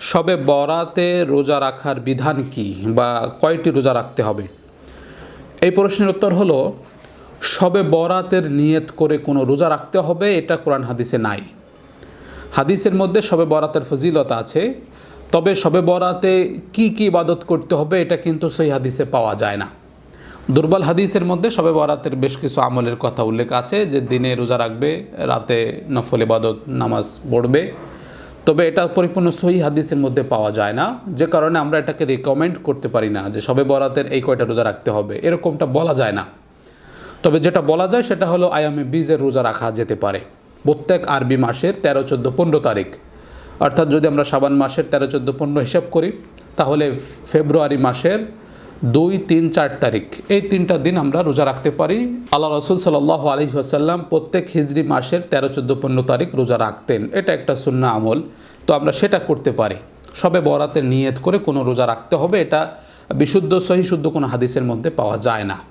সবে বরাতে রোজা রাখার বিধান কি বা কয়টি রোজা রাখতে হবে? এই প্রশ্নের উত্তর হলো, সবে বরাতের নিয়ত করে কোনো রোজা রাখতে হবে এটা কোরআন হাদিসে নাই। হাদিসের মধ্যে সবে বরাতের ফজিলত আছে, তবে সবে বরাতে কি কি ইবাদত করতে হবে এটা কিন্তু সেই হাদিসে পাওয়া যায় না। দুর্বল হাদিসের মধ্যে সবে বরাতের বেশ কিছু আমলের কথা উল্লেখ আছে যে দিনে রোজা রাখবে, রাতে নফল ইবাদত, নামাজ পড়বে তবে এটা পরিপূর্ণ সহি হাদিসের মধ্যে পাওয়া যায় না। যে কারণে আমরা এটাকে রেকমেন্ড করতে পারি না যে সবে বরাতের এই কয়টা রোজা রাখতে হবে। এরকমটা বলা যায় না। তবে যেটা বলা যায় সেটা হলো আয়ামে বীজের রোজা রাখা যেতে পারে। প্রত্যেক আরবি মাসের তেরো, চোদ্দ, পনেরো তারিখ। অর্থাৎ যদি আমরা সাবান মাসের তেরো, চোদ্দ, পনেরো হিসাব করি, তাহলে ফেব্রুয়ারি মাসের দুই, তিন, চার তারিখ। এই তিনটা দিন আমরা রোজা রাখতে পারি। আল্লাহ রসুল সাল্লাহ আলহি আসাল্লাম প্রত্যেক হিজড়ি মাসের তেরো, চোদ্দ, পনেরো তারিখ রোজা রাখতেন। এটা একটা শূন্য আমল। তো আমরা সেটা করতে পারি। সবে বরাতে নিয়ত করে কোনো রোজা রাখতে হবে। এটা বিশুদ্ধ সহি শুদ্ধ কোনো হাদিসের মধ্যে পাওয়া যায় না।